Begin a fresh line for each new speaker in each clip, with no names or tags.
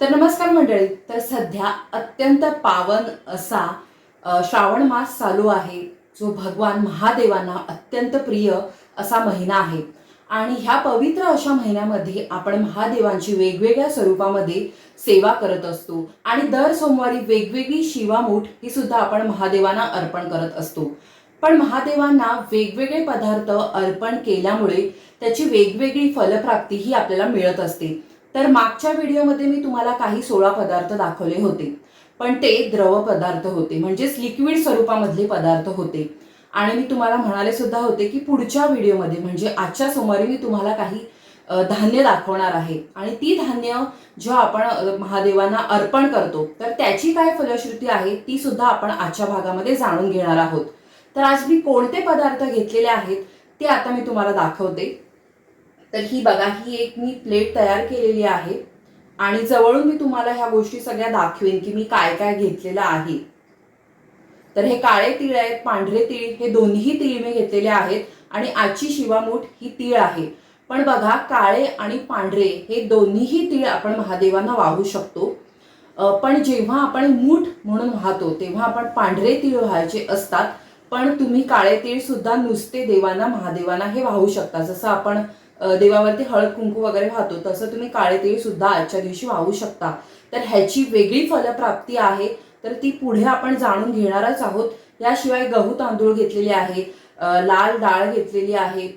तर नमस्कार मंडळी तर सध्या अत्यंत पावन असा श्रावण मास चालू आहे जो भगवान महादेवांना अत्यंत प्रिय असा महिना आहे. आणि ह्या पवित्र अशा महिन्यामध्ये आपण महादेवांची वेगवेगळ्या स्वरूपामध्ये सेवा करत असतो. आणि दर सोमवारी वेगवेगळी शिवामूठ ही सुद्धा आपण महादेवांना अर्पण करत असतो. पण महादेवांना वेगवेगळे पदार्थ अर्पण केल्यामुळे त्याची वेगवेगळी फलप्राप्ती ही आपल्याला मिळत असते. तर मागच्या व्हिडिओमध्ये मी तुम्हाला काही सोळा पदार्थ दाखवले होते. पण ते द्रव पदार्थ होते. म्हणजेच लिक्विड स्वरूपामधले पदार्थ होते. आणि मी तुम्हाला म्हणाले सुद्धा होते की पुढच्या व्हिडिओमध्ये म्हणजे आजच्या सोमवारी मी तुम्हाला काही धान्य दाखवणार आहे. आणि ती धान्य जेव्हा आपण महादेवांना अर्पण करतो तर त्याची काय फलश्रुती आहे ती सुद्धा आपण आजच्या भागामध्ये जाणून घेणार आहोत. तर आज मी कोणते पदार्थ घेतलेले आहेत ते आता मी तुम्हाला दाखवते. तर ही बघा ही एक मी प्लेट तयार केलेली आहे. आणि जवळून मी तुम्हाला ह्या गोष्टी सगळ्या दाखवेन की मी काय काय घेतलेलं आहे. तर हे काळे तीळ आहेत पांढरे तीळ हे दोन्ही तीळ मी घेतलेले आहेत. आणि आजची शिवामूठ ही तीळ आहे. पण बघा काळे आणि पांढरे हे दोन्हीही तीळ आपण महादेवांना वाहू शकतो. पण जेव्हा आपण मूठ म्हणून वाहतो तेव्हा आपण पांढरे तीळ व्हायचे असतात. पण तुम्ही काळे तीळ सुद्धा नुसते देवांना महादेवांना हे वाहू शकता. जसं आपण देवावरती हळद कुंकू वगैरे वाहतो तसं तुम्ही काळे तेल सुद्धा आजच्या दिवशी वाहू शकता. तर ह्याची वेगळी फलप्राप्ती आहे तर ती पुढे आपण जाणून घेणारच आहोत. याशिवाय गहू तांदूळ घेतलेले आहे लाल डाळ घेतलेली आहे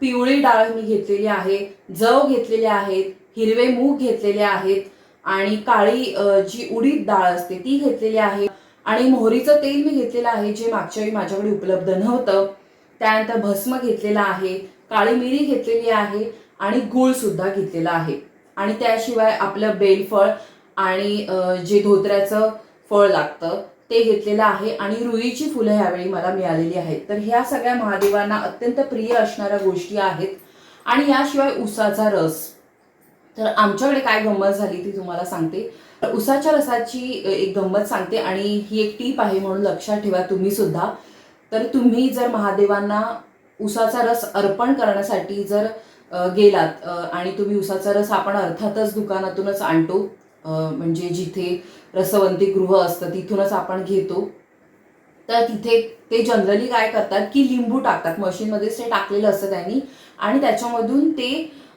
पिवळी डाळ मी घेतलेली आहे जव घेतलेले आहेत हिरवे मूग घेतलेले आहेत आणि काळी जी उडीद डाळ असते ती घेतलेली आहे. आणि मोहरीचं तेल मी घेतलेलं आहे जे मागच्या वेळी माझ्याकडे उपलब्ध नव्हतं. त्यानंतर भस्म घेतलेला आहे काळी मिरी घेतलेली आहे आणि गूळ सुद्धा घेतलेला आहे. आणि त्याशिवाय आपलं बेलफळ आणि जे धोत्र्याचं फळ लागतं ते घेतलेलं आहे. आणि रुईची फुलं ह्यावेळी मला मिळालेली आहेत. तर ह्या सगळ्या महादेवांना अत्यंत प्रिय असणाऱ्या गोष्टी आहेत. आणि याशिवाय उसाचा रस. तर आमच्याकडे काय गंमत झाली ती तुम्हाला सांगते. तर उसाच्या रसाची एक गंमत सांगते. आणि ही एक टीप आहे म्हणून लक्षात ठेवा तुम्ही सुद्धा. तर तुम्ही जर महादेवांना उसाचा रस अर्पण करण्यासाठी जर गेलात आणि तुम्ही उसाचा रस आपण अर्थातच दुकानातूनच आणतो म्हणजे जिथे रसवंती गृह असतं तिथूनच आपण घेतो तर तिथे ते जनरली काय करतात की लिंबू टाकतात. मशीनमध्येच ते टाकलेलं असतं त्यांनी आणि त्याच्यामधून ते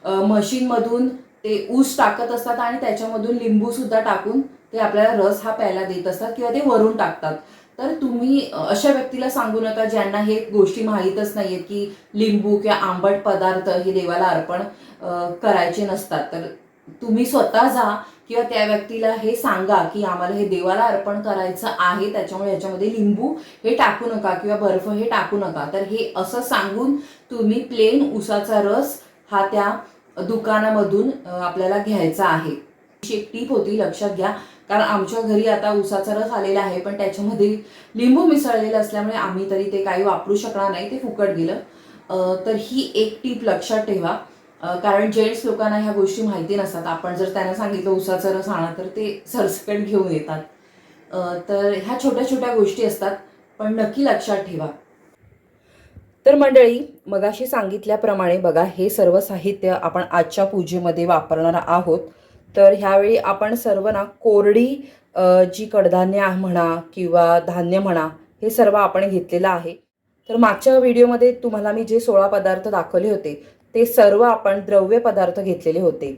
मशीनमधून ते ऊस टाकत असतात आणि त्याच्यामधून लिंबू सुद्धा टाकून ते आपल्याला रस हा प्यायला देत असतात किंवा ते वरून टाकतात. तर तुम्ही अशा व्यक्तीला सांगू नका ज्यांना हे गोष्टी माहीतच नाहीयेत की लिंबू किंवा आंबट पदार्थ हे देवाला अर्पण करायचे नसतात. तर तुम्ही स्वतः जा किंवा त्या व्यक्तीला हे सांगा की आम्हाला हे देवाला अर्पण करायचं आहे त्याच्यामुळे याच्यामध्ये लिंबू हे टाकू नका किंवा बर्फ हे टाकू नका. तर हे असं सांगून तुम्ही प्लेन उसाचा रस हा त्या दुकानामधून आपल्याला घ्यायचा आहे. एक टीप होती लक्षात घ्या. कारण आमच्या घरी आता उसाचा रस आलेला आहे पण त्याच्यामध्ये लिंबू मिसळलेलं असल्यामुळे आम्ही तरी ते काही वापरू शकणार नाही ते फुकट गेलं. तर ही एक टीप लक्षात ठेवा. कारण जेंट्स लोकांना ह्या गोष्टी माहिती नसतात. आपण जर त्यांना सांगितलं उसाचा रस आणा तर ते सरसकट घेऊन येतात. तर ह्या छोट्या छोट्या गोष्टी असतात पण नक्की लक्षात ठेवा. तर मंडळी मगाशी सांगितल्याप्रमाणे बघा हे सर्व साहित्य आपण आजच्या पूजेमध्ये वापरणार आहोत. तर ह्यावेळी आपण सर्व ना कोरडी जी कडधान्य म्हणा किंवा धान्य म्हणा हे सर्व आपण घेतलेलं आहे. तर मागच्या व्हिडिओमध्ये तुम्हाला मी जे सोळा पदार्थ दाखवले होते ते सर्व आपण द्रव्य पदार्थ घेतलेले होते.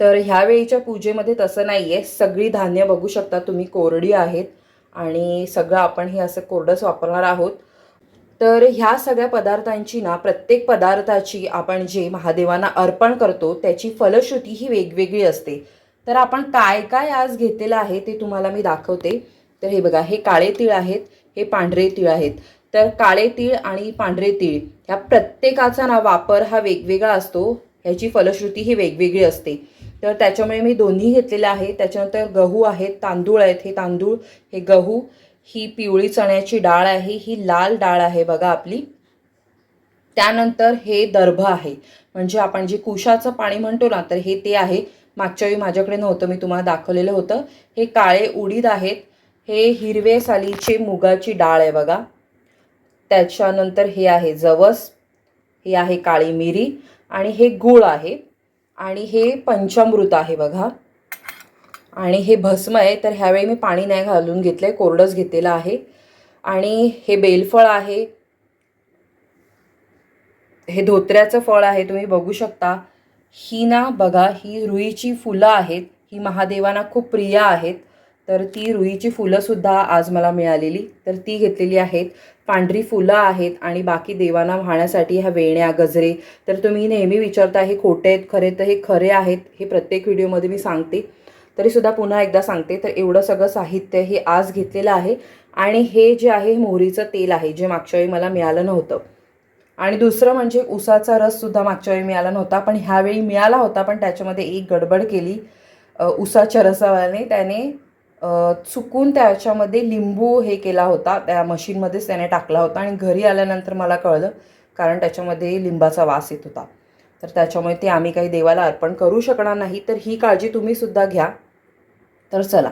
तर ह्यावेळीच्या पूजेमध्ये तसं नाही आहे सगळी धान्य बघू शकता तुम्ही कोरडी आहेत आणि सगळं आपण हे असं कोरडंच वापरणार आहोत. तर ह्या सगळ्या पदार्थांची ना प्रत्येक पदार्थाची आपण जे महादेवांना अर्पण करतो त्याची फलश्रुती ही वेगवेगळी असते. तर आपण काय काय आज घेतलेलं आहे ते तुम्हाला मी दाखवते. तर हे बघा हे काळे तीळ आहेत हे पांढरे तीळ आहेत. तर काळे तीळ आणि पांढरे तीळ ह्या प्रत्येकाचा ना वापर हा वेगवेगळा असतो. ह्याची फलश्रुती ही वेगवेगळी असते. तर त्याच्यामुळे मी दोन्ही घेतलेलं आहे. त्याच्यानंतर गहू आहेत तांदूळ आहेत. हे तांदूळ हे गहू ही पिवळी चण्याची डाळ आहे ही लाल डाळ आहे बघा आपली. त्यानंतर हे दर्भ आहे. म्हणजे आपण जे कुशाचं पाणी म्हणतो ना तर हे ते आहे. मागच्या वेळी माझ्याकडे नव्हतं मी तुम्हाला दाखवलेलं होतं. हे काळे उडीद आहेत. हे हिरवे सालीचे मुगाची डाळ आहे बघा. त्याच्यानंतर हे आहे जवस हे आहे काळी मिरी आणि हे गूळ आहे. आणि हे पंचामृत आहे बघा. आणि हे भस्म आहे तर ह्यावेळी मी पाणी नाही घालून घेतलं आहे कोरडंच घेतलेलं आहे. आणि हे बेलफळ आहे. हे धोत्र्याचं फळ आहे तुम्ही बघू शकता. ही ना बघा ही रुईची फुलं आहेत. ही महादेवांना खूप प्रिय आहेत. तर ती रुईची फुलंसुद्धा आज मला मिळालेली. तर ती घेतलेली आहेत. पांढरी फुलं आहेत आणि बाकी देवांना वाहण्यासाठी ह्या वेण्या गजरे. तर तुम्ही नेहमी विचारता हे खोटे आहेत खरे तर हे खरे आहेत. हे प्रत्येक व्हिडिओमध्ये मी सांगते. तरीसुद्धा पुन्हा एकदा सांगते तर एवढं सगळं साहित्य हे आज घेतलेलं आहे. आणि हे जे आहे मोहरीचं तेल आहे जे मागच्या वेळी मला मिळालं नव्हतं. आणि दुसरं म्हणजे उसाचा रससुद्धा मागच्या वेळी मिळाला नव्हता पण ह्यावेळी मिळाला होता पण त्याच्यामध्ये एक गडबड केली. उसाच्या रसावाने त्याने चुकून त्याच्यामध्ये लिंबू हे केला होता त्या मशीनमध्येच त्याने टाकला होता आणि घरी आल्यानंतर मला कळलं कारण त्याच्यामध्ये लिंबाचा वास येत होता. तर त्याच्यामुळे ते आम्ही काही देवाला अर्पण करू शकणार नाही तर ही काळजी तुम्हीसुद्धा घ्या. तर चला.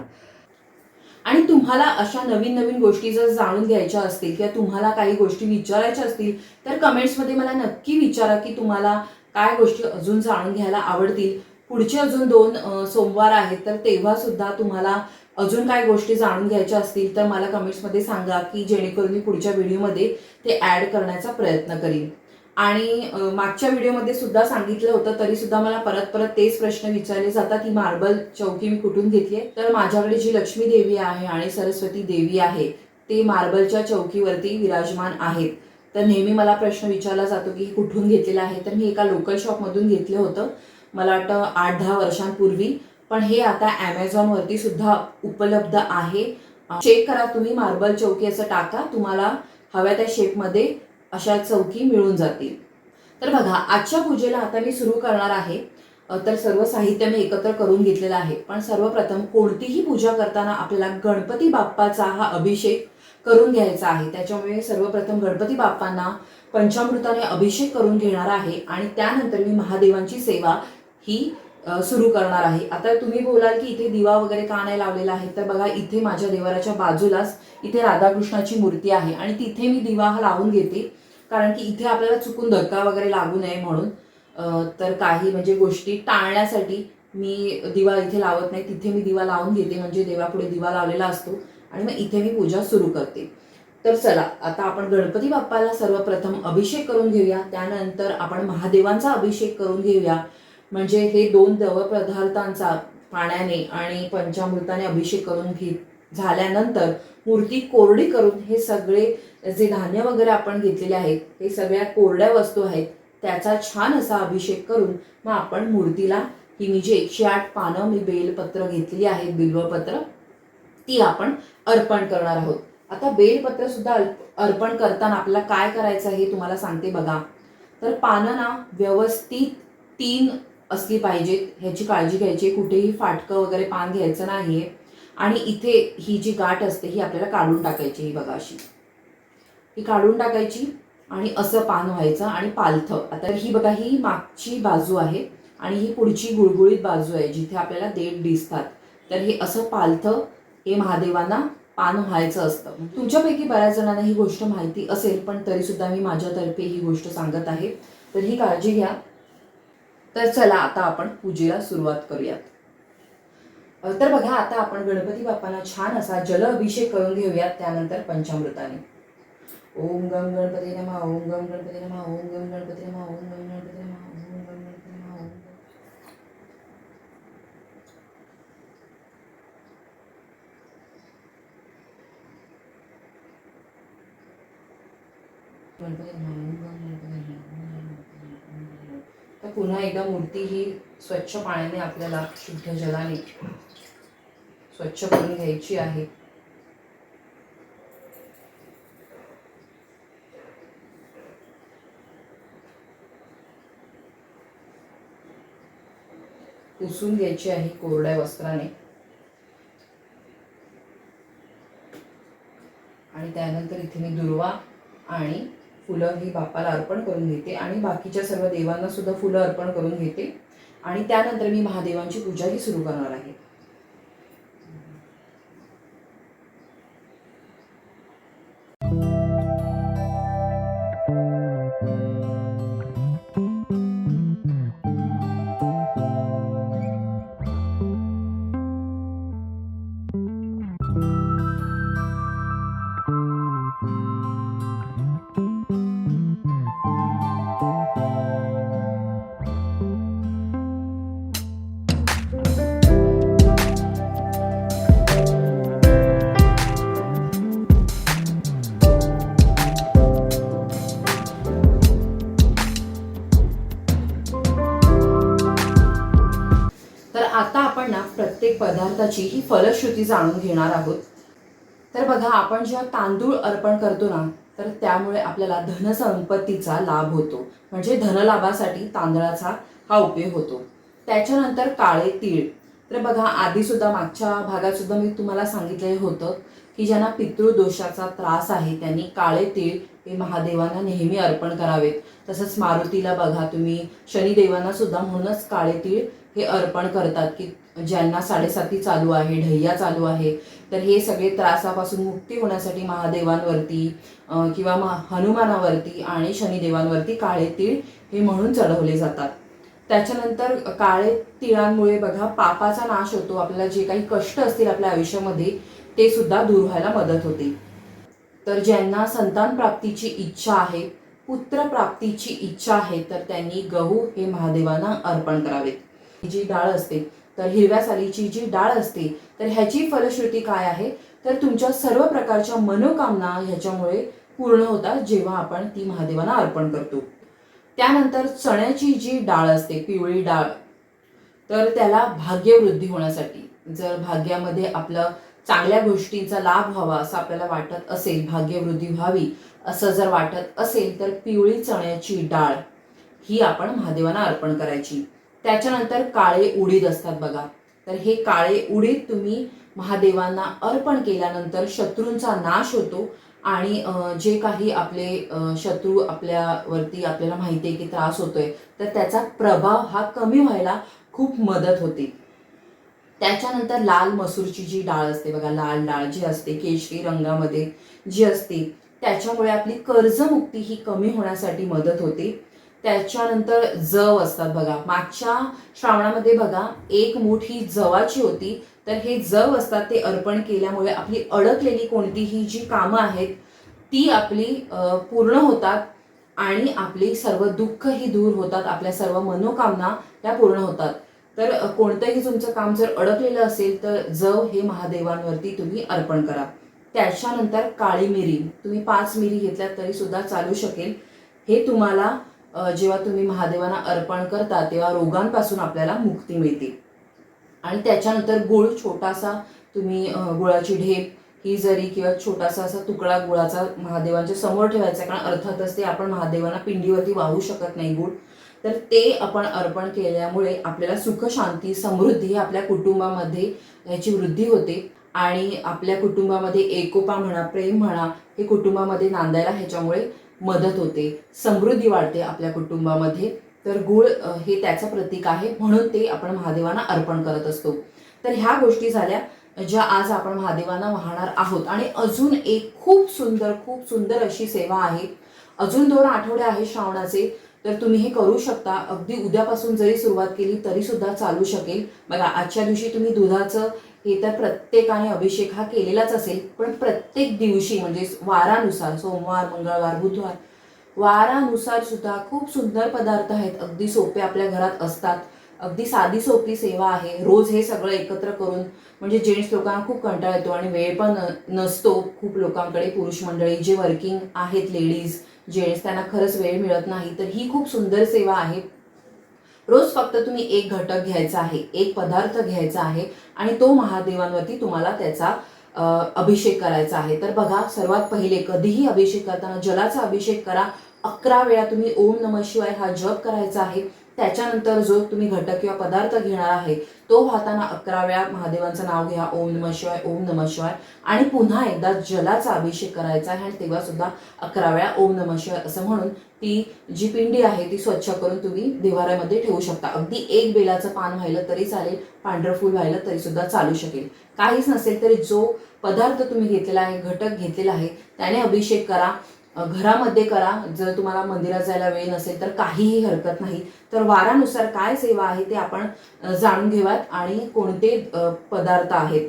आणि तुम्हाला अशा नवीन नवीन गोष्टी जर जाणून घ्यायच्या असतील किंवा तुम्हाला काही गोष्टी विचारायच्या असतील तर कमेंट्समध्ये मला नक्की विचारा की तुम्हाला काय गोष्टी अजून जाणून घ्यायला आवडतील. पुढचे अजून दोन सोमवार आहेत तर तेव्हा सुद्धा तुम्हाला अजून काय गोष्टी जाणून घ्यायच्या असतील तर मला कमेंट्समध्ये सांगा की जेणेकरून मी पुढच्या व्हिडिओमध्ये ते ॲड करण्याचा प्रयत्न करीन. आणि मागच्या व्हिडिओमध्ये सुद्धा सांगितलं होतं तरी सुद्धा मला परत परत तेच प्रश्न विचारले जातात की मार्बल चौकी मी कुठून घेतली आहे? तर माझ्याकडे जी लक्ष्मी देवी आहे आणि सरस्वती देवी आहे ते मार्बलच्या चौकीवरती विराजमान आहेत. तर नेहमी मला प्रश्न विचारला जातो की कुठून घेतलेलं आहे? तर मी एका लोकल शॉपमधून घेतलं होतं मला वाटतं आठ दहा वर्षांपूर्वी. पण हे आता ॲमेझॉनवरती सुद्धा उपलब्ध आहे. चेक करा तुम्ही मार्बल चौकी असं टाका तुम्हाला हव्या त्या शेपमध्ये अशा चौकी मिळून जातील. तर बघा आजच्या पूजेला आता मी सुरू करणार आहे. तर सर्व साहित्य मी एकत्र करून घेतलेलं आहे. पण सर्वप्रथम कोणतीही पूजा करताना आपल्याला गणपती बाप्पाचा हा अभिषेक करून घ्यायचा आहे. त्याच्यामुळे सर्वप्रथम गणपती बाप्पांना पंचामृताने अभिषेक करून घेणार आहे. आणि त्यानंतर मी महादेवांची सेवा ही सुरू करणार आहे. आता तुम्ही बोलाल की इथे दिवा वगैरे का नाही लावलेला आहे? तर बघा इथे माझ्या देवाराच्या बाजूलाच इथे राधाकृष्णाची मूर्ती आहे. आणि तिथे मी दिवा हा लावून घेते. कारण की इथे आपल्याला चुकून धक्का वगैरे लागू नये म्हणून. तर काही म्हणजे गोष्टी टाळण्यासाठी मी दिवा इथे लावत नाही. तिथे मी दिवा लावून घेते. म्हणजे देवापुढे दिवा लावलेला असतो. आणि मग इथे मी पूजा सुरू करते. तर चला आता आपण गणपती बाप्पाला सर्वप्रथम अभिषेक करून घेऊया. त्यानंतर आपण महादेवांचा अभिषेक करून घेऊया. म्हणजे हे दोन द्रवपदार्थांचा पाण्याने आणि पंचामृताने अभिषेक करून घे झाल्यानंतर मूर्ती कोरडी करून हे सगळे जे धान्य वगैरे आपण घेतलेले आहेत हे सगळ्या कोरड्या वस्तू आहेत त्याचा छान असा अभिषेक करून मग आपण मूर्तीला ही मी जी एकशे आठ पानं मी बेलपत्र घेतलेली आहेत बिल्वपत्र ती आपण अर्पण करणार आहोत. आता बेलपत्र सुद्धा अर्पण करताना आपल्याला काय करायचं आहे हे तुम्हाला सांगते बघा. तर पानं ना व्यवस्थित तीन असली पाहिजेत ह्याची काळजी घ्यायची कुठेही फाटकं वगैरे पान घ्यायचं नाही आहे आणि इथे ही जी गाठ असते ही आपल्याला काढून टाकायची ही बघा अशी ही काढून टाकायची आणि असं पान व्हायचं आणि पालथं. आता ही बघा ही मागची बाजू आहे आणि ही पुढची गुळगुळीत बाजू आहे जिथे आपल्याला देठ दिसतात. तर हे असं पालथं हे महादेवांना पान व्हायचं असतं. तुमच्यापैकी बऱ्याच जणांना ही गोष्ट माहिती असेल पण तरीसुद्धा मी माझ्यातर्फे ही गोष्ट सांगत आहे. तर ही काळजी घ्या. तर चला आता आपण पूजेला सुरुवात करूयात. तर बघा आता आपण गणपती बाप्पाला छान असा जल अभिषेक करून घेऊयात त्यानंतर पंचामृताने. ओम गम गणपती नमा ओम गम गणपती नमा ओम गम गणपती नमा ओम गम गणपती नमा ओम गम गणपती नमा ओम गणपती नमा. ओम गम गणपती नमा. तर पुन्हा एकदा मूर्ती ही स्वच्छ पाण्याने आपल्याला शुद्ध जलाने स्वच्छ करून घ्यायची आहे. पुसून घ्यायची आहे कोरड्या वस्त्राने. आणि त्यानंतर इथे मी दुर्वा आणि फुलं ही बापाला अर्पण करून घेते. आणि बाकीच्या सर्व देवांना सुद्धा फुलं अर्पण करून घेते. आणि त्यानंतर मी महादेवांची पूजाही सुरू करणार आहे. आपण ना प्रत्येक पदार्थाची ही फलश्रुती जाणून घेणार आहोत. तर बघा आपण जेव्हा तांदूळ अर्पण करतो ना तर त्यामुळे आपल्याला धनसंपत्तीचा लाभ होतो. म्हणजे धनलाभासाठी तांदळाचा हा उपयोग होतो. त्याच्यानंतर काळे तीळ. तर बघा आधी सुद्धा मागच्या भागात सुद्धा मी तुम्हाला सांगितलेलं होतं की ज्यांना पितृदोषाचा त्रास आहे त्यांनी काळे तीळ हे महादेवांना नेहमी अर्पण करावेत. तसंच मारुतीला बघा तुम्ही शनिदेवांना सुद्धा म्हणूनच काळे तीळ हे अर्पण करतात की ज्यांना साडेसाती चालू आहे ढैया चालू आहे तर हे सगळे त्रासापासून मुक्ती होण्यासाठी महादेवांवरती किंवा महा- हनुमानावरती आणि शनिदेवांवरती काळे तीळ हे म्हणून चढवले जातात. त्याच्यानंतर काळे तिळांमुळे बघा पापाचा नाश होतो आपल्याला जे काही कष्ट असतील आपल्या आयुष्यामध्ये ते सुद्धा दूर व्हायला मदत होते. तर ज्यांना संतान प्राप्तीची इच्छा आहे पुत्र प्राप्तीची इच्छा आहे तर त्यांनी गहू हे महादेवांना अर्पण करावेत. जी डाळ असते तर हिरव्या सालीची जी डाळ असते तर ह्याची फलश्रुती काय आहे? तर तुमच्या सर्व प्रकारच्या मनोकामना ह्याच्यामुळे पूर्ण होतात जेव्हा आपण ती महादेवांना अर्पण करतो. त्यानंतर चण्याची जी डाळ असते पिवळी डाळ तर त्याला भाग्यवृद्धी होण्यासाठी जर भाग्यामध्ये आपलं चांगल्या गोष्टींचा लाभ व्हावा असं आपल्याला वाटत असेल भाग्यवृद्धी व्हावी असं जर वाटत असेल तर पिवळी चण्याची डाळ ही आपण महादेवांना अर्पण करायची. त्याच्यानंतर काळे उडीद असतात बघा. तर हे काळे उडीद तुम्ही महादेवांना अर्पण केल्यानंतर शत्रूंचा नाश होतो आणि जे काही आपले शत्रू आपल्यावरती आपल्याला माहिती आहे की त्रास होतोय तर त्याचा प्रभाव हा कमी व्हायला खूप मदत होते. त्याच्यानंतर लाल मसूरची जी डाळ असते बघा लाल डाळ जी असते केशरी रंगामध्ये जी असते त्याच्यामुळे आपली कर्जमुक्ती ही कमी होण्यासाठी मदत होते. त्याच्यानंतर जव असतात बघा. मागच्या श्रावणामध्ये बघा एक मूठ ही जवाची होती. तर हे जव असतात ते अर्पण केल्यामुळे आपली अडकलेली कोणतीही जी कामं आहेत ती आपली पूर्ण होतात आणि आपली सर्व दुःख ही दूर होतात. आपल्या सर्व मनोकामना त्या पूर्ण होतात. तर कोणतंही तुमचं काम जर अडकलेलं असेल तर जव हे महादेवांवरती तुम्ही अर्पण करा. त्याच्यानंतर काळी मिरी. तुम्ही पाच मिरी घेतल्या तरी सुद्धा चालू शकेल. हे तुम्हाला जेव्हा तुम्ही महादेवांना अर्पण करता तेव्हा रोगांपासून आपल्याला मुक्ती मिळते. आणि त्याच्यानंतर गुळ छोटासा तुम्ही गुळाची ढेप ही जरी किंवा छोटासा असा तुकडा गुळाचा महादेवांच्या समोर ठेवायचा कारण अर्थातच ते आपण महादेवांना पिंडीवरती वाहू शकत नाही गुळ. तर ते आपण अर्पण केल्यामुळे आपल्याला सुख शांती समृद्धी ही आपल्या कुटुंबामध्ये ह्याची वृद्धी होते. आणि आपल्या कुटुंबामध्ये एकोपा म्हणा प्रेम म्हणा हे कुटुंबामध्ये नांदायला ह्याच्यामुळे मदत होते समृद्धी वाढते आपल्या कुटुंबामध्ये. तर गुळ हे त्याचं प्रतीक आहे म्हणून ते आपण महादेवांना अर्पण करत असतो. तर ह्या गोष्टी झाल्या ज्या आज आपण महादेवांना वाहणार आहोत. आणि अजून एक खूप सुंदर खूप सुंदर अशी सेवा आहे. अजून दोन आठवडे आहे श्रावणाचे तर तुम्ही हे करू शकता. अगदी उद्यापासून जरी सुरुवात केली तरी सुद्धा चालू शकेल. बघा आजच्या दिवशी तुम्ही दुधाचं हे तर प्रत्येकाने अभिषेक हा केलेलाच असेल पण प्रत्येक दिवशी म्हणजे वारानुसार सोमवार मंगळवार बुधवार वारानुसार सुद्धा खूप सुंदर पदार्थ आहेत. अगदी सोपे आपल्या घरात असतात. अगदी साधी सोपी सेवा आहे. रोज हे सगळं एकत्र करून म्हणजे जेंट्स लोकांना खूप कंटाळा येतो आणि वेळ पण न- नसतो. खूप लोकांकडे पुरुष मंडळी जे वर्किंग आहेत लेडीज जेंट्स त्यांना खरंच वेळ मिळत नाही. तर ही खूप सुंदर सेवा आहे. रोज फक्त तुम्ही एक घटक घ्यायचा आहे एक पदार्थ घ्यायचा आहे आणि तो महादेवांवरती तुम्हाला त्याचा अभिषेक करायचा आहे. तर बघा सर्वात पहिले कधीही अभिषेक करताना जलाचा अभिषेक करा. अकरा वेळा तुम्ही ओम नम शिवाय हा जप करायचा आहे. त्याच्यानंतर जो तुम्ही घटक किंवा पदार्थ घेणार आहे तो वाहताना अकरा वेळा महादेवांचं नाव घ्या. ओम नम शिवाय ओम नम शिवाय. आणि पुन्हा एकदा जलाचा अभिषेक करायचा आहे आणि तेव्हा सुद्धा अकरा वेळा ओम नम शिवाय असं म्हणून ती जी पिंडी आहे ती स्वच्छ करून तुम्ही देवाऱ्यामध्ये ठेवू शकता. अगदी एक बेलाचं पान व्हायलं तरी चालेल पांढरं फूल व्हायलं तरी सुद्धा चालू शकेल. काहीच नसेल तरी जो पदार्थ तुम्ही घेतलेला आहे घटक घेतलेला आहे त्याने अभिषेक करा. घरामध्ये करा. जर तुम्हाला मंदिरात जायला वेळ नसेल तर काहीही हरकत नाही. तर वारानुसार काय सेवा आहे ते आपण जाणून घेऊयात आणि कोणते पदार्थ आहेत.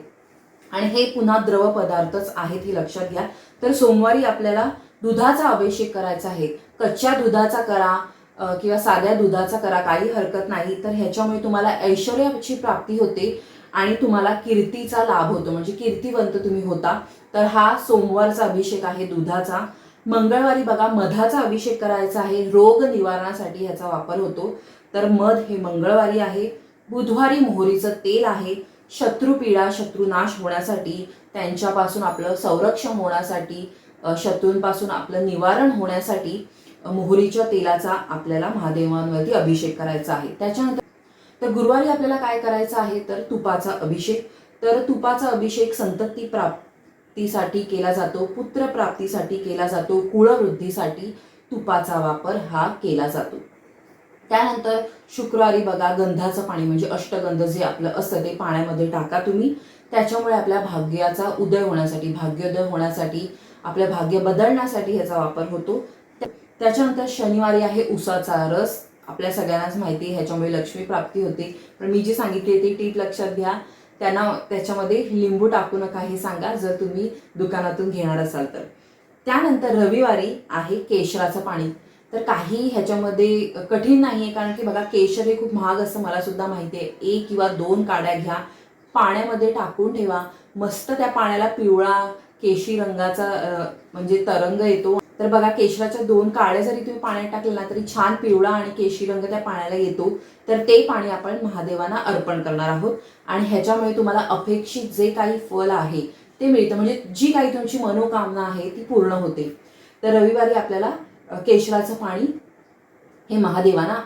आणि हे पुन्हा द्रव पदार्थच आहेत हे लक्षात घ्या. तर सोमवारी आपल्याला दुधाचा अभिषेक करायचा आहे. कच्च्या दुधाचा करा किंवा साध्या दुधाचा करा काही हरकत नाही तर ह्याच्यामुळे तुम्हाला ऐश्वर्याची प्राप्ती होते आणि तुम्हाला कीर्तीचा लाभ होतो. म्हणजे कीर्तिवंत तुम्ही होता. तर हा सोमवारचा अभिषेक आहे दुधाचा. मंगळवारी बघा मधाचा अभिषेक करायचा आहे. रोग निवारणासाठी ह्याचा वापर होतो. तर मध हे मंगळवारी आहे. बुधवारी मोहरीचं तेल आहे. शत्रुपीडा शत्रुनाश होण्यासाठी त्यांच्यापासून आपलं संरक्षण होण्यासाठी शत्रूंपासून आपलं निवारण होण्यासाठी मोहरीच्या तेलाचा आपल्याला महादेवांवरती अभिषेक करायचा आहे. त्याच्यानंतर तर गुरुवारी आपल्याला काय करायचं आहे? तर तुपाचा अभिषेक. तर तुपाचा अभिषेक संतती प्राप्तीसाठी केला जातो पुत्र प्राप्तीसाठी केला जातो कुळवृद्धीसाठी तुपाचा वापर हा केला जातो. त्यानंतर शुक्रवारी बघा गंधाचं पाणी म्हणजे अष्टगंध जे आपलं असतं ते पाण्यामध्ये टाका तुम्ही. त्याच्यामुळे आपल्या भाग्याचा उदय होण्यासाठी भाग्योदय होण्यासाठी आपलं भाग्य बदलण्यासाठी ह्याचा वापर होतो. त्याच्यानंतर शनिवारी आहे उसाचा रस. आपल्या सगळ्यांनाच माहिती आहे ह्याच्यामुळे लक्ष्मी प्राप्ती होते. पण मी जी सांगितली ती टीप लक्षात घ्या. त्यांना त्याच्यामध्ये लिंबू टाकू नका हे सांगा जर तुम्ही दुकानातून घेणार असाल तर. त्यानंतर रविवारी आहे केशराचं पाणी. तर काही ह्याच्यामध्ये कठीण नाही आहे कारण की बघा केशर हे खूप महाग असतं मला सुद्धा माहिती आहे. एक किंवा दोन काड्या घ्या. पाण्यामध्ये टाकून ठेवा. मस्त त्या पाण्याला पिवळा केशी रंगाचा म्हणजे तरंग येतो. तर बघा केशराच्या दोन काळ्या जरी तुम्ही पाण्यात टाकले ना तरी छान पिवळा आणि केशी रंग त्या पाण्याला येतो. तर ते पाणी आपण महादेवांना अर्पण करणार आहोत. आणि ह्याच्यामुळे तुम्हाला अपेक्षित जे काही फल आहे ते मिळतं. म्हणजे जी काही तुमची मनोकामना आहे ती पूर्ण होते. तर रविवारी आपल्याला केशराचं पाणी हे महादेवांना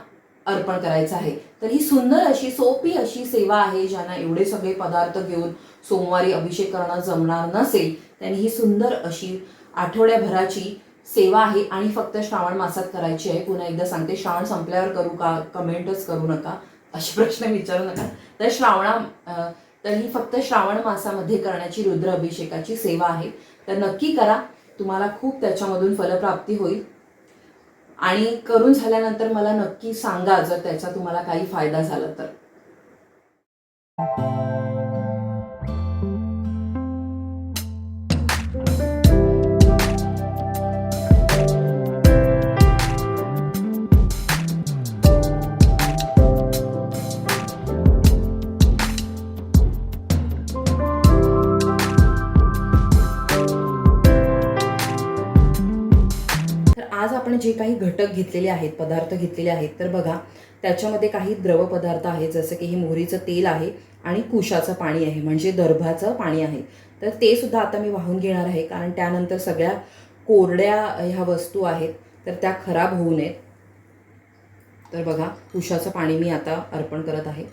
अर्पण करायचं आहे. तर ही सुंदर अशी सोपी अशी सेवा आहे ज्यांना एवढे सगळे पदार्थ घेऊन सोमवारी अभिषेक करणं जमणार नसेल त्यांनी ही सुंदर अशी आठवड्याभराची सेवा आहे आणि फक्त श्रावण मासात करायची आहे. पुन्हा एकदा सांगते श्रावण संपल्यावर करू का? कमेंटच करू नका. असे प्रश्न विचारू नका. तर श्रावणा तर ही फक्त श्रावण मासामध्ये करण्याची रुद्र अभिषेकाची सेवा आहे. तर नक्की करा. तुम्हाला खूप त्याच्यामधून फलप्राप्ती होईल. आणि करून झाल्यानंतर मला नक्की सांगा जर त्याचा तुम्हाला काही फायदा झाला तर तर. जे काही घटक घेतलेले आहेत पदार्थ घेतलेले आहेत तर बघा त्याच्यामध्ये काही द्रव पदार्थ आहेत जसं की हे मोहरीचं तेल आहे आणि कुशाचं पाणी आहे म्हणजे दर्भाचं पाणी आहे. तर ते सुद्धा आता मी वाहून घेणार आहे कारण त्यानंतर सगळ्या कोरड्या ह्या वस्तू आहेत तर त्या खराब होऊ नयेत. तर बघा कुशाचं पाणी मी आता अर्पण करत आहे.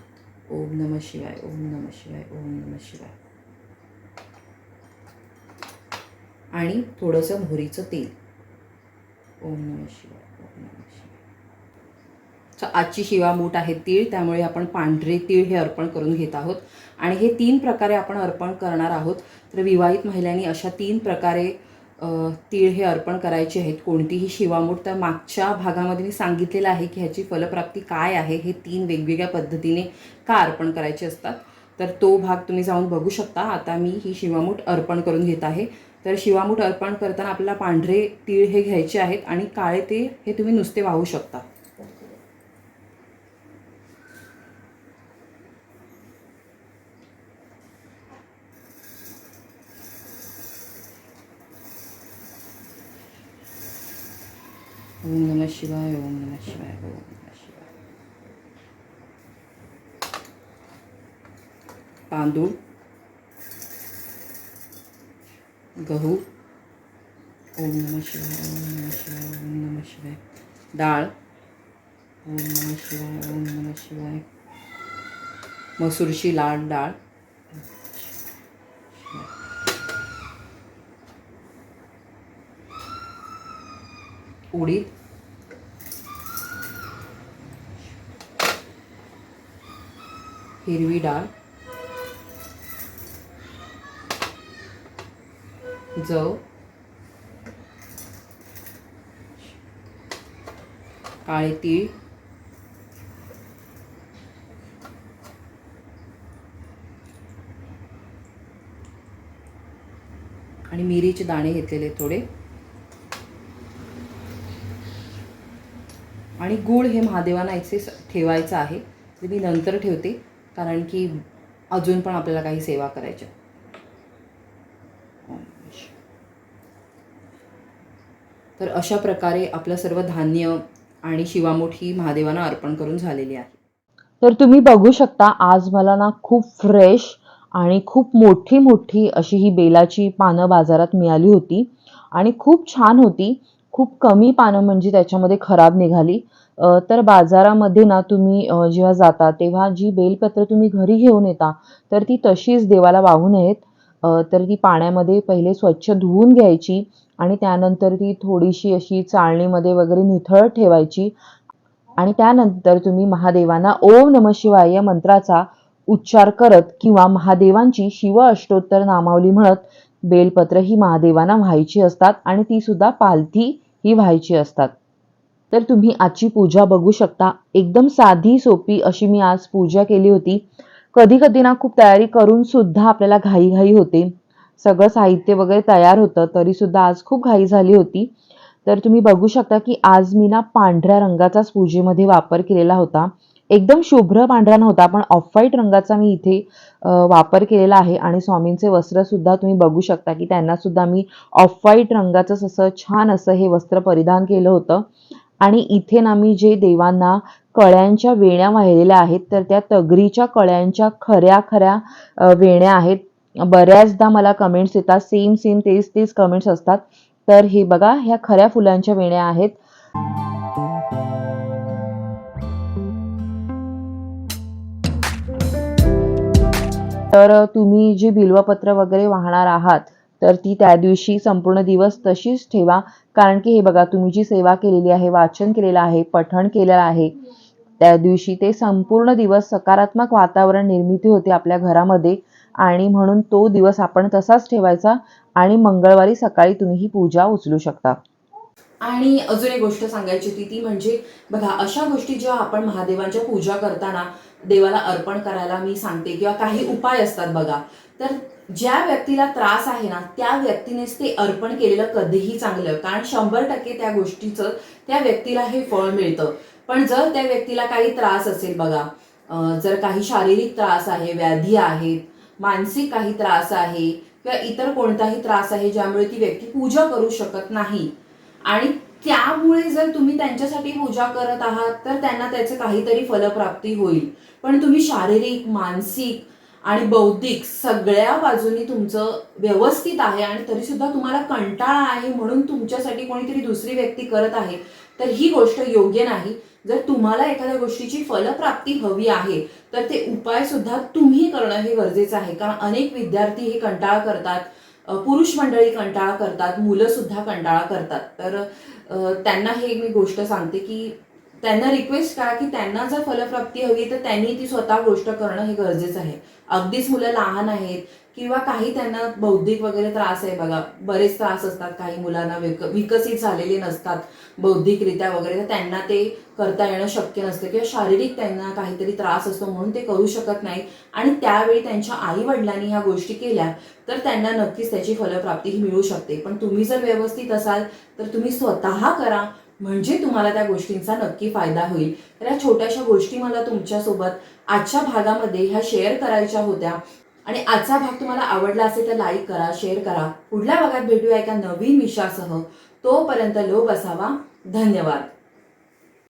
ओम नम शिवाय ओम नम शिवाय ओम नम शिवाय. आणि थोडंसं मोहरीचं तेल. ओम नम शिवाय ओम नम शिवाय. आजची शिवामूठ आहे तीळ त्यामुळे आपण पांढरे तीळ हे अर्पण करून घेत आहोत. आणि हे तीन प्रकारे आपण अर्पण करणार आहोत. तर विवाहित महिलांनी अशा तीन प्रकारे तीळ हे अर्पण करायचे आहेत. कोणतीही शिवामूठ तर मागच्या भागामध्ये मी सांगितलेलं आहे की ह्याची फलप्राप्ती काय आहे हे तीन वेगवेगळ्या पद्धतीने का अर्पण करायचे असतात. तर तो भाग तुम्ही जाऊन बघू शकता. आता मी ही शिवामूठ अर्पण करून घेत आहे. तर शिवामूठ अर्पण करताना आपल्याला पांढरे तीळ हे घ्यायचे आहेत आणि काळे ते हे तुम्ही नुसते वाहू शकता. ओम नमः शिवाय ओम नम शिवाय ओम नम शिवाय. तांदूळ. गहू. ओम नमः शिवाय, ओम नमः शिवाय, ओम नमः शिवाय. डाळ ओम नमः शिवाय, ओम नमः शिवाय. मसूरची लाल डाळ. उडीद. हिरवी डाळ. जव काळे तीळ आणि मिरीचे दाणे घेतलेले थोडे. आणि गूळ हे महादेवांना इथे ठेवायचं आहे. ते मी नंतर ठेवते कारण की अजून पण आपल्याला काही सेवा करायच्या ओम नमः शिवाय. तर अशा प्रकारे आपलं सर्व धान्य आणि शिवामूठ ही महादेवांना अर्पण करून झालेली आहे.
तर तुम्ही बघू शकता आज मला ना खूप फ्रेश आणि खूप मोठी मोठी अशी ही बेलाची पानं बाजारात मिळाली होती. आणि खूप छान होती. खूप कमी पानं म्हणजे त्याच्यामध्ये खराब निघाली. तर बाजारामध्ये ना तुम्ही जेव्हा जाता तेव्हा जी बेलपत्र तुम्ही घरी घेऊन येता तर ती तशीच देवाला वाहू नयेत. तर ती पाण्यामध्ये पहिले स्वच्छ धुवून घ्यायची. आणि त्यानंतर ती थोडीशी अशी चाळणीमध्ये वगैरे निथळ ठेवायची. आणि त्यानंतर तुम्ही महादेवांना ओम नम शिवाय या मंत्राचा उच्चार करत किंवा महादेवांची शिव अष्टोत्तर नामावली म्हणत बेलपत्र ही महादेवांना व्हायची असतात आणि ती सुद्धा पालथी ही व्हायची असतात. तर तुम्ही आजची पूजा बघू शकता. एकदम साधी सोपी अशी मी आज पूजा केली होती. कधी कधी ना खूप तयारी करून सुद्धा आपल्याला घाईघाई होते. सगळं साहित्य वगैरे तयार होतं तरीसुद्धा आज खूप घाई झाली होती. तर तुम्ही बघू शकता की आज मी ना पांढऱ्या रंगाचाच पूजेमध्ये वापर केलेला होता. एकदम शुभ्र पांढरा नव्हता पण ऑफ व्हाईट रंगाचा मी इथे वापर केलेला आहे. आणि स्वामींचे वस्त्र सुद्धा तुम्ही बघू शकता की त्यांना सुद्धा मी ऑफ व्हाईट रंगाचंच असं छान असं हे वस्त्र परिधान केलं होतं. आणि इथे ना मी जे देवांना कळ्यांच्या वेण्या वाहिलेल्या आहेत तर त्या तगरीच्या कळ्यांच्या खऱ्या खऱ्या वेण्या आहेत. बऱ्याचदा मला कमेंट्स येतात सेम सेम तेच तेच कमेंट्स असतात. तर हे बघा ह्या खऱ्या फुलांच्या वेण्या आहेत. तर तुम्ही जी बिल्वपत्र वगैरे वाहणार आहात तर ती त्या दिवशी संपूर्ण दिवस तशीच ठेवा. कारण की हे बघा तुम्ही जी सेवा केलेली आहे वाचन केलेलं आहे पठण केलेलं आहे त्या दिवशी ते संपूर्ण दिवस सकारात्मक वातावरण निर्मिती होते आपल्या घरामध्ये. आणि म्हणून तो दिवस आपण तसाच ठेवायचा आणि मंगळवारी सकाळी तुम्ही ही पूजा उचलू शकता.
आणि अजून एक गोष्ट सांगायची होती ती म्हणजे बघा अशा गोष्टी जेव्हा आपण महादेवांच्या पूजा करताना देवाला अर्पण करायला मी सांगते किंवा काही उपाय असतात बघा. तर ज्या व्यक्तीला त्रास आहे ना त्या व्यक्तीनेच ते अर्पण केलेलं कधीही चांगलं. कारण शंभर टक्के त्या गोष्टीचं त्या व्यक्तीला हे फळ मिळतं. पण जर त्या व्यक्तीला काही त्रास असेल बघा जर काही शारीरिक त्रास आहे व्याधी आहेत मानसिक काही त्रास आहे किंवा इतर कोणताही त्रास आहे ज्यामुळे ती व्यक्ती पूजा करू शकत नाही. आणि त्यामुळे जर तुम्ही त्यांच्यासाठी पूजा करत आहात तर त्यांना त्याचे काहीतरी फलप्राप्ती होईल. पण तुम्ही शारीरिक मानसिक आणि बौद्धिक सगळ्या बाजूनी तुमचं व्यवस्थित आहे आणि तरी सुद्धा तुम्हाला कंटाळा आहे म्हणून तुमच्यासाठी कोणीतरी दुसरी व्यक्ती करत आहे तर ही गोष्ट योग्य नाही. जर तुम्हाला एखाद्या गोष्टीची फलप्राप्ती हवी आहे तर ते उपाय सुद्धा तुम्ही करणं हे गरजेचं आहे. कारण अनेक विद्यार्थी हे कंटाळा करतात पुरुष मंडळी कंटाळा करतात मुलं सुद्धा कंटाळा करतात. तर त्यांना हे मी गोष्ट सांगते की त्यांना रिक्वेस्ट करा की त्यांना जर फलप्राप्ती हवी तर त्यांनी ती स्वतः गोष्ट करणं हे गरजेचं आहे. अगदीच मुलं लहान आहेत किंवा काही त्यांना बौद्धिक वगैरे त्रास आहे बघा. बरेच त्रास असतात. काही मुलांना विक विकसित झालेले नसतात बौद्धिकरित्या वगैरे. तर त्यांना ते करता येणं शक्य नसतं किंवा शारीरिक त्यांना काहीतरी त्रास असतो म्हणून ते करू शकत नाही आणि त्यावेळी त्यांच्या आई वडिलांनी ह्या गोष्टी केल्या तर त्यांना नक्कीच त्याची फलप्राप्ती ही मिळू शकते. पण तुम्ही जर व्यवस्थित असाल तर तुम्ही स्वतः करा. म्हणजे तुम्हाला त्या गोष्टींचा नक्की फायदा होईल. तर या छोट्याशा गोष्टी मला तुमच्यासोबत आजच्या भागामध्ये ह्या शेअर करायच्या होत्या. आणि आजचा भाग तुम्हाला आवडला असेल तर लाईक करा शेअर करा. पुढल्या भागात भेटूया एका नवीन विषयासह. तोपर्यंत लोक असावा. धन्यवाद.